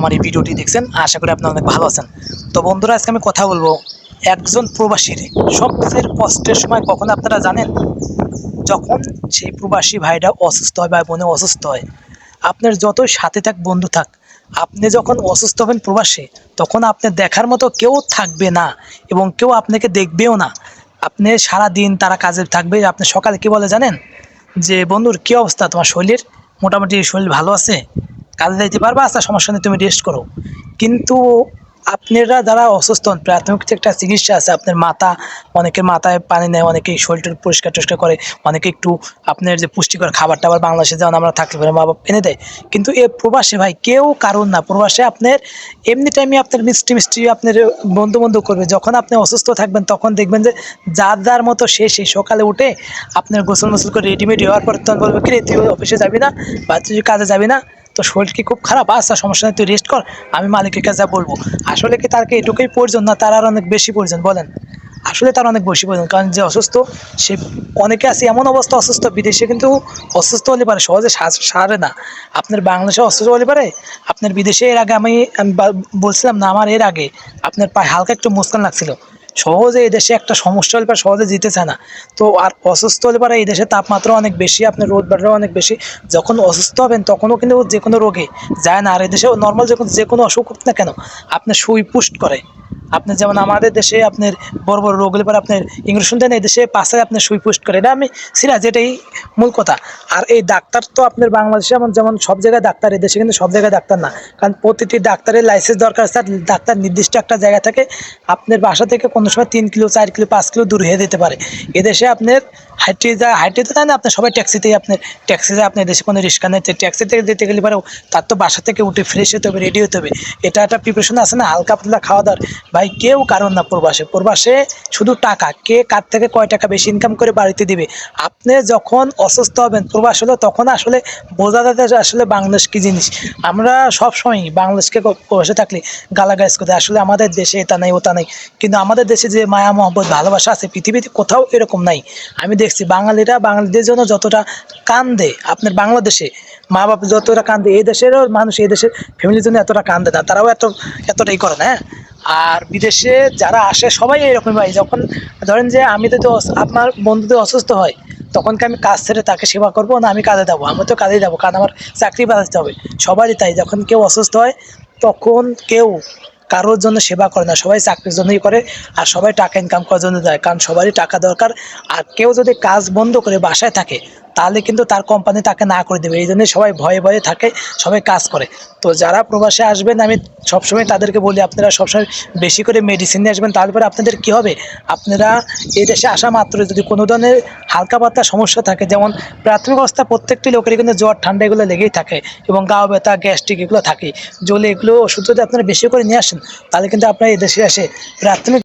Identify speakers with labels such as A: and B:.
A: আমার এই ভিডিওটি দেখছেন, আশা করি আপনারা অনেক ভালো আছেন। তো বন্ধুরা, আজকে আমি কথা বলব একজন প্রবাসীর। সবচেয়ে কষ্টের সময় কখন আপনারা জানেন, যখন সেই প্রবাসী ভাইটা অসুস্থ হয় বা বোনে অসুস্থ হয়, আপনার যতই সাথে থাক, বন্ধু থাক, আপনি যখন অসুস্থ হবেন প্রবাসে, তখন আপনি দেখার মতো কেউ থাকবে না এবং কেউ আপনাকে দেখবেও না। আপনি সারা দিন তারা কাজে থাকবে, আপনি সকালে কি বলে জানেন? যে, বন্ধুর কি অবস্থা? তোমার শরীরের? মোটামুটি শরীর ভালো আছে? কাজে যাইতে পারবা আচ্ছা সমস্যা নেই, তুমি রেস্ট করো। কিন্তু আপনারা যারা অসুস্থ হন, প্রাথমিক যে একটা চিকিৎসা আছে, আপনার মাথা, অনেকের মাথায় পানি নেয় অনেকেই শরীরটা পরিষ্কার টরিষ্কার করে, অনেকে একটু আপনার যে পুষ্টিকর খাবার টাবার বাংলাদেশে যেমন আমরা থাকলে পারে মা বাবা এনে দেয়। কিন্তু এ প্রবাসে ভাই, কেউ কারণ না। প্রবাসে আপনার এমনি টাইমে আপনার মিষ্টি মিষ্টি আপনার বন্ধু বন্ধু করবে। যখন আপনি অসুস্থ থাকবেন, তখন দেখবেন যে যার যার মতো সে সেই সকালে উঠে আপনার গোসল মোসল করে রেডিমেড হওয়ার পর তখন বলবে, কি রে, তুই অফিসে যাবি না? বা তুই কাজে যাবি না? তো শরীর কি খুব খারাপ? আচ্ছা সমস্যা নেই, তুই রেস্ট কর, আমি মালিকের কাছে যা বলব। আসলে কি তার কি এটুকুই প্রয়োজন না তার আর অনেক বেশি প্রয়োজন? বলেন। আসলে তার অনেক বেশি প্রয়োজন, কারণ যে অসুস্থ, সে অনেকে আছে, এমন অবস্থা অসুস্থ, বিদেশে কিন্তু অসুস্থ হলে পারে, সহজে সারে না। আপনার বাংলাদেশে অসুস্থ হলে পারে, আপনার বিদেশে এর আগে আমি বলছিলাম না, আমার এর আগে আপনার পায়ে হালকা একটু মুস্কান লাগছিল। সহজে এই দেশে একটা সমস্যা হলে সহজে জিতেছে না। তো আর অসুস্থ হলে পরে এই দেশে তাপমাত্রা অনেক বেশি, আপনার রোদ বাড়াও অনেক বেশি। যখন অসুস্থ হবেন, তখনও কিন্তু যে কোনো রোগে যায় না। আর এই দেশে নর্মাল যখন যে কোনো অসুখ হোক না কেন আপনার সুই পুষ্ট করে। আপনি যেমন আমাদের দেশে আপনার বড় বড় রোগ হলে পরে আপনার ইংরেজ দেন, এই দেশে পাশে আপনার সুই পোস্ট করে। এটা আমি সিরিয়াস এটাই মূল কথা। আর এই ডাক্তার তো আপনার বাংলাদেশে এমন যেমন সব জায়গায় ডাক্তার, এই দেশে কিন্তু সব জায়গায় ডাক্তার না। কারণ প্রতিটি ডাক্তারের লাইসেন্স দরকার আছে ডাক্তার নির্দিষ্ট একটা জায়গা থেকে। আপনার বাসা থেকে কোনো সময় তিন কিলো, চার কিলো, পাঁচ কিলো দূর হয়ে যেতে পারে। এদেশে আপনার হাইটে যায় হাইটে তো তাই না, আপনার সবাই ট্যাক্সিতেই আপনার ট্যাক্সি যায়, আপনার দেশে কোনো রিক্সা নেই। ট্যাক্সি থেকে যেতে গেলে পারেও তার তো বাসা থেকে উঠে ফ্রেশ হতে হবে রেডি হতে হবে। এটা একটা প্রিপারেশন আছে না, হালকা পাতলা খাওয়া দাওয়ার। ভাই, কেউ কারণ না প্রবাসে। প্রবাসে শুধু টাকা। কে কার থেকে কয় টাকা বেশি ইনকাম করে বাড়িতে দিবে? আপনি যখন অসুস্থ হবেন, প্রবাস হলে, তখন আসলে বোঝা যাতে আসলে বাংলাদেশ কী জিনিস। আমরা সবসময় বাংলাদেশকে প্রবাসে থাকলে গালাগালাজ করতে আসলে আমাদের দেশে এটা নাই, ওটা নাই। কিন্তু আমাদের দেশে যে মায়া, মহব্বত, ভালোবাসা আছে, পৃথিবীতে কোথাও এরকম নাই। আমি দেখছি বাঙালিরা বাঙালিদের জন্য যতটা কান্দে, আপনার বাংলাদেশে মা বাপ যতটা কান্দে এই দেশেরও মানুষ এই দেশের ফ্যামিলির জন্য এতটা কান্দে না। তারাও এত, এতটাই করে না হ্যাঁ? আর বিদেশে যারা আসে, সবাই এরকম ভাই। যখন ধরেন যে আমি যদি আপনার বন্ধুদের অসুস্থ হয়, তখন কি আমি কাজ ছেড়ে তাকে সেবা করব না আমি কাজে যাব? আমি তো কাজে যাব, কারণ আমার চাকরি বাঁচাতে হবে। সবারই তাই, যখন কেউ অসুস্থ হয়, তখন কেউ কারোর জন্য সেবা করে না। সবাই চাকরির জন্যই করে, আর সবাই টাকা ইনকাম করার জন্য দেয়, কারণ সবারই টাকা দরকার। আর কেউ যদি কাজ বন্ধ করে বাসায় থাকে তাহলে কিন্তু তার কোম্পানি তাকে না করে দেবে। এই জন্যই সবাই ভয়ে ভয়ে থাকে, সবাই কাজ করে। তো যারা প্রবাসে আসবেন, আমি সবসময় তাদেরকে বলি, আপনারা সবসময় বেশি করে মেডিসিন নিয়ে আসবেন। তারপরে আপনাদের কি হবে? আপনারা এই দেশে আসা মাত্র যদি কোনো ধরনের হালকা পাতলা সমস্যা থাকে, যেমন প্রাথমিক অবস্থা প্রত্যেকটি লোকেরই কিন্তু জ্বর, ঠান্ডা এগুলো লেগেই থাকে এবং গা ব্যথা গ্যাস্ট্রিক এগুলো থাকে। জলে এগুলো ওষুধ যদি আপনারা বেশি করে নিয়ে আসেন, তাহলে কিন্তু আপনারা এই দেশে এসে প্রাথমিক